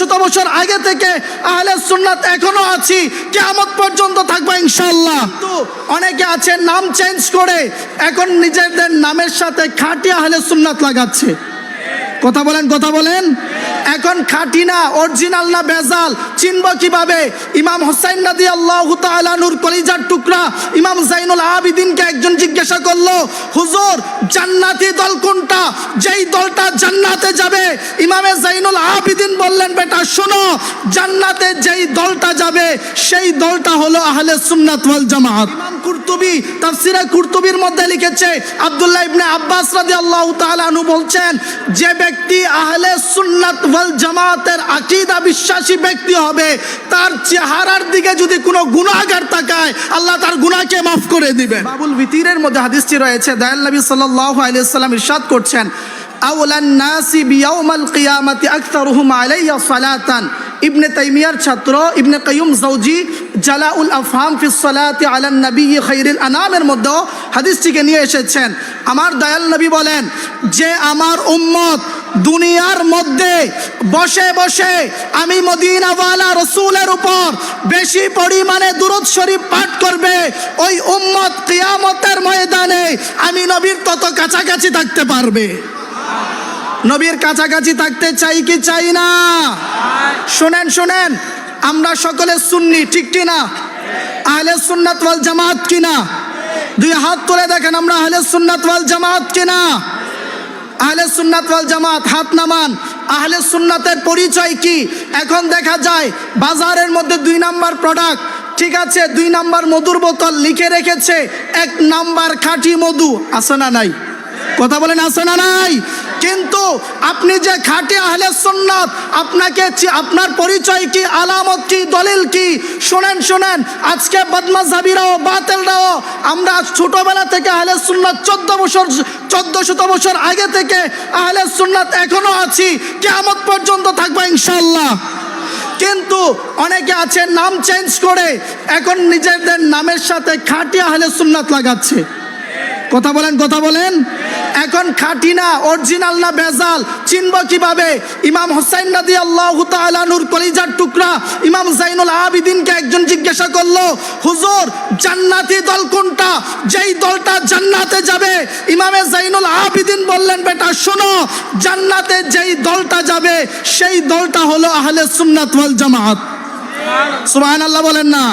শত বছর আগে থেকে আহলে সুন্নাত এখনও আছি কেমন পর্যন্ত থাকব ইনশাল্লাহ অনেকে আছে নাম চেঞ্জ করে এখন নিজেদের নামের সাথে খাটি আহলে সুন্নাত লাগাচ্ছে। কথা বলেন কথা বলেন। এখন খাঁটি না অরিজিনাল না বেজাল চিনব কীভাবে? ইমাম হোসাইন নাদি আল্লাহ তালানুর কলিজার টুকরা। ইমাম জাইনুল আবিদিনকে একজন জিজ্ঞাসা করল, হুজুর, জান্নাতি দল কোনটা? যেই দলটা জান্নাতে যাবে? ইমামে জাইনুল আবিদিন বললেন, বেটা, শোনো, জান্নাতে যেই দলটা যাবে, সেই দলটা হলো আহলে সুন্নাত ওয়াল জামাত। ইমাম কুরতুবি তাফসিরে কুরতুবির মধ্যে লিখেছে, আব্দুল্লাহ ইবনে আব্বাস রাদিয়াল্লাহু তাআলা আনহু বলছেন, যে ব্যক্তি আহলে সুন্নাত ওয়াল জামাতের আকীদা বিশ্বাসী ব্যক্তি হবে, তার চেহারার দিকে যদি কোনো গুনাহগার তাকায়, আল্লাহ তার গুনাহকে মাফ করে দিবে বাবুল ভিতিরের মধ্যে হাদিসটি রয়েছে, দয়াল নবী সাল্লাল্লাহু আলাইহি সাল্লাম ইরশাদ করছেন ইবনে তাইমিয়ার ছাত্র নবী আনামের মধ্যে হাদিসটিকে নিয়ে এসেছেন। আমার দয়াল নবী বলেন, যে আমার উম্মত দুনিয়ার মধ্যে বসে বসে আমি মদিনাওয়ালা রসুলের উপর বেশি পরিমাণে দুরুদ শরীফ পাঠ করবে, ওই উম্মত কিয়ামতের ময়দানে আমি নবীর তত কাছাকাছি থাকতে পারবে। নবীর কাছাকাছি থাকতে চাই কি চাই না? শোনেন শোনেন, আমরা সকলে সুন্নি, ঠিক কিনা আহলে সুন্নাত ওয়াল জামাত কিনা দুই হাত তুলে দেখেন আমরা আহলে সুন্নাত ওয়াল জামাত কিনা আহলে সুন্নাত ওয়াল জামাত হাত নামান। আহলে সুন্নাতের পরিচয় কি? এখন দেখা যায় বাজারের মধ্যে দুই নাম্বার প্রোডাক্ট ঠিক আছে? দুই নাম্বার মধুর বোতল লিখে রেখেছে, এক নাম্বার খাঁটি মধু। আসে না নাই? কথা বলেন, আছে না নাই? কিন্তু আপনি যে খাঁটি আহলে সুন্নাত, আপনাকে আপনার পরিচয় কি, আলামত কি, দলিল কি? শোনেন শোনেন, আজকে বদমাজাবিরাও বাতেলরাও, আমরা ছোটবেলা থেকে আহলে সুন্নাত চোদ্দ বছর, চোদ্দ শত বছর আগে থেকে আহলে সুন্নাত এখনও আছি কেমন পর্যন্ত থাকব ইনশাল্লাহ কিন্তু অনেকে আছে নাম চেঞ্জ করে, এখন নিজেদের নামের সাথে খাঁটি আহলে সুন্নাত লাগাচ্ছে। কথা বলেন কথা বলেন। এখন খাঁটি না অরিজিনাল না বেজাল চিনব কীভাবে? ইমাম হোসাইন নাদি আল্লাহ তালানুর কলিজার টুকরা ইমাম জাইনুল আবিদিনকে একজন জিজ্ঞাসা করল, হুজুর, জান্নাতি দল কোনটা? যেই দলটা জান্নাতে যাবে? ইমামে জাইনুল আবিদিন বললেন, বেটা, শোনো, জান্নাতে যেই দলটা যাবে, সেই দলটা হলো আহলে সুন্নাত ওয়াল জামাত। সুবহানাল্লাহ বলেন না।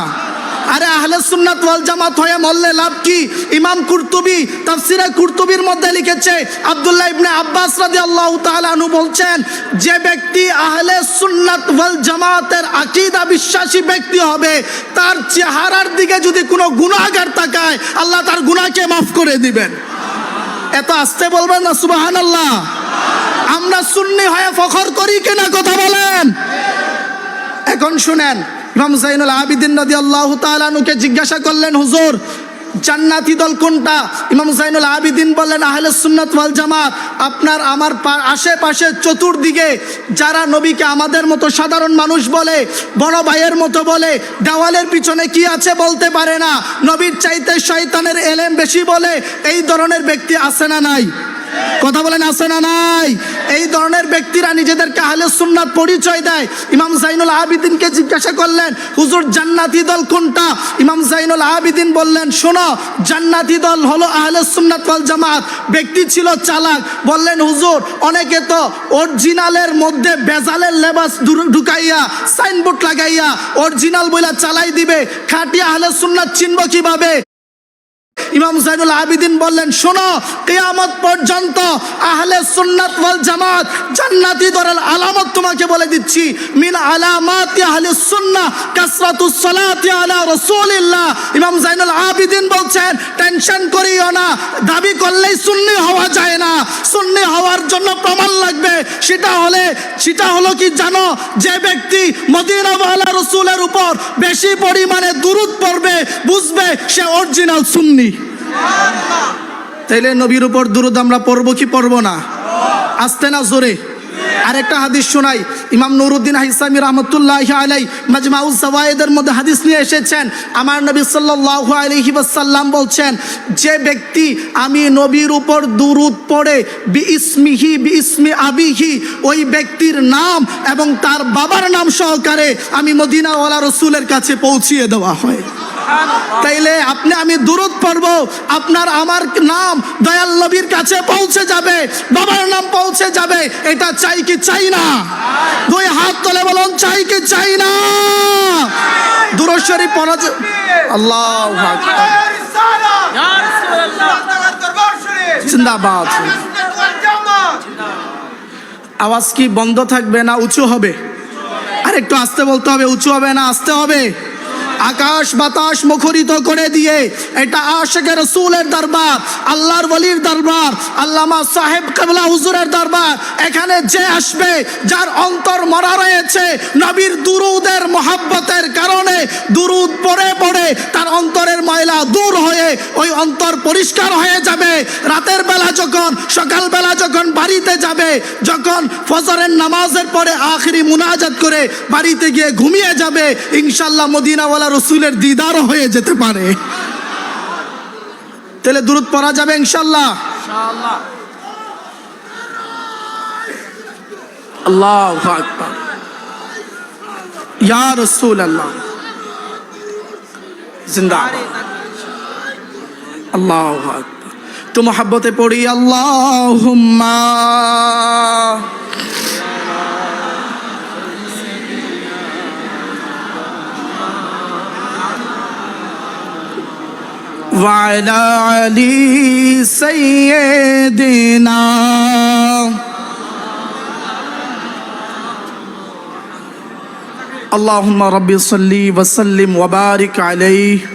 আরে আহলে সুন্নাত ওয়াল জামাত হয়ে মল্লে লাভ কি? ইমাম কুরতুবি তাফসিরে কুরতুবির মধ্যে লিখেছে, আব্দুল্লাহ ইবনে আব্বাস রাদিয়াল্লাহু তাআলা আনহু বলছেন, যে ব্যক্তি আহলে সুন্নাত ওয়াল জামাতের আকীদা বিশ্বাসী ব্যক্তি হবে, তার চেহারার দিকে যদি কোনো গুনাহগার তাকায়, আল্লাহ তার গুনাহকে মাফ করে দিবেন। এত আসতে বলবেন না, সুবহানাল্লাহ। আমরা সুন্নি হয়ে ফখর করি কিনা কথা বলেন। এখন শুনেন ইমাম জাইনুল আবিদিন নদী আল্লাহ তালানুকে জিজ্ঞাসা করলেন, হুজুর, জান্নাতি দল কোনটা? ইমাম জাইনুল আবিদিন বললেন, আহলে সুন্নাত ওয়াল জামাত, আপনার আমার আশেপাশে চতুর্দিকে যারা নবীকে আমাদের মতো সাধারণ মানুষ বলে, বড় ভাইয়ের মতো বলে, দেওয়ালের পিছনে কি আছে বলতে পারে না, নবীর চাইতে শয়তানের এলেম বেশি বলে, এই ধরনের ব্যক্তি আছে না নাই? কথা বলেন, আছে না নাই? এই ধরনের ব্যক্তিরা নিজেদেরকে আহলে সুন্নাত পরিচয় দেয়। ইমাম জাইনুল আবিদিনকে জিজ্ঞাসা করলেন, হুজুর, জান্নাতি দল কোনটা? ইমাম জাইনুল আবিদিন বললেন, শোনো, জান্নাতি দল হলো আহলে সুন্নাত ওয়াল জামাত। ব্যক্তি ছিল চালাক। বললেন, হুজুর, অনেকে তো অরিজিনালের মধ্যে বেজালের লেবাস ঢুকাইয়া, সাইনবোর্ড লাগাইয়া অরিজিনাল বইলা চালাই দিবে। খাটি আহলে সুন্নাত চিনব কীভাবে? ইমাম জাইনুল আবিদিন বললেন, শোনো, কেয়ামত পর্যন্ত আহলে সুন্নাত ওয়াল জামাত জান্নাতি দরের আলামত তোমাকে বলে দিচ্ছি। মিন আলামাত আহলে সুন্নাহ কাসরাতুস সালাতি আলা রাসূলিল্লাহ। ইমাম জাইনুল আবিদিন বলছেন, টেনশন করিও না, দাবি করলেই সুন্নি হওয়া যায় না। সুন্নি হওয়ার জন্য প্রমাণ লাগবে। সেটা হলে, সেটা হলো কি জানো, যে ব্যক্তি মদিনাওয়ালা রসুলের উপর বেশি পরিমাণে দুরুদ পড়বে, বুঝবে সে অরিজিনাল সুন্নি। তাইলে নবীর উপর দুরুদ আমরা পড়ব কি পড়ব না? আসতে না জোরে। আরেকটা হাদিস শোনাই। ইমাম নুরুদ্দিন ইসলামী রহমতুল্লাহ আলাই মাজমাউজ জাওয়ায়েদের মধ্যে হাদিস নিয়ে এসেছেন। আমার নবী সাল্লাল্লাহু আলাইহি ওয়াসাল্লাম বলছেন, যে ব্যক্তি আমি নবীর উপর দুরুদ পড়ে বি ইসমিহি বি ইসমি আবিহি, ওই ব্যক্তির নাম এবং তার বাবার নাম সহকারে আমি মদিনাওয়ালা রসুলের কাছে পৌঁছিয়ে দেওয়া হয়। তাইলে আপনি, আমি দূরত পড়ব। আপনার, আমার নাম দয়াল নবীর কাছে পৌঁছে যাবে। বাবার নাম পৌঁছে যাবে। এটা চাই কি চাই না? দুই হাত তোলে বলুন, চাই কি চাই না? দূরস্বরী পড়া যে- আল্লাহ জিন্দাবাদ। আওয়াজ কি বন্ধ থাকবে না উঁচু হবে? আর একটু আস্তে বলতে হবে, উঁচু হবে না, আস্তে হবে। আকাশ বাতাস মুখরিত করে দিয়ে এটা আশেকের রসুলের দরবার, আল্লাহর বলির দরবার, আল্লামা সাহেব কাবলা হুজুরের দরবার, এখানে যে আসবে, যার অন্তর মরা রয়েছে, নবীর দুরুদের মহাব্বতের কারণে দুরুদ পড়ে পড়ে তার অন্তরের ময়লা দূর হয়ে ওই অন্তর পরিষ্কার হয়ে যাবে। রাতের বেলা যখন সকাল বেলা যখন বাড়িতে যাবে, যখন ফজরের নামাজের পরে আখরি মুনাজাত করে বাড়িতে গিয়ে ঘুমিয়ে যাবে ইনশাল্লাহ মদিনাওয়ালা রসুলের দিদারও হয়ে যেতে পারে। তাহলে দূরত পড়া যাবে ইনশাল্লাহ আল্লাহ ইয়া রসুল আল্লাহ জিন্দাবাদ আল্লাহ আকবার তো মোহাব্বতে পড়ি আল্লাহ وعلى علي سيدنا اللهم ربي صلي وسلم وبارك عليه.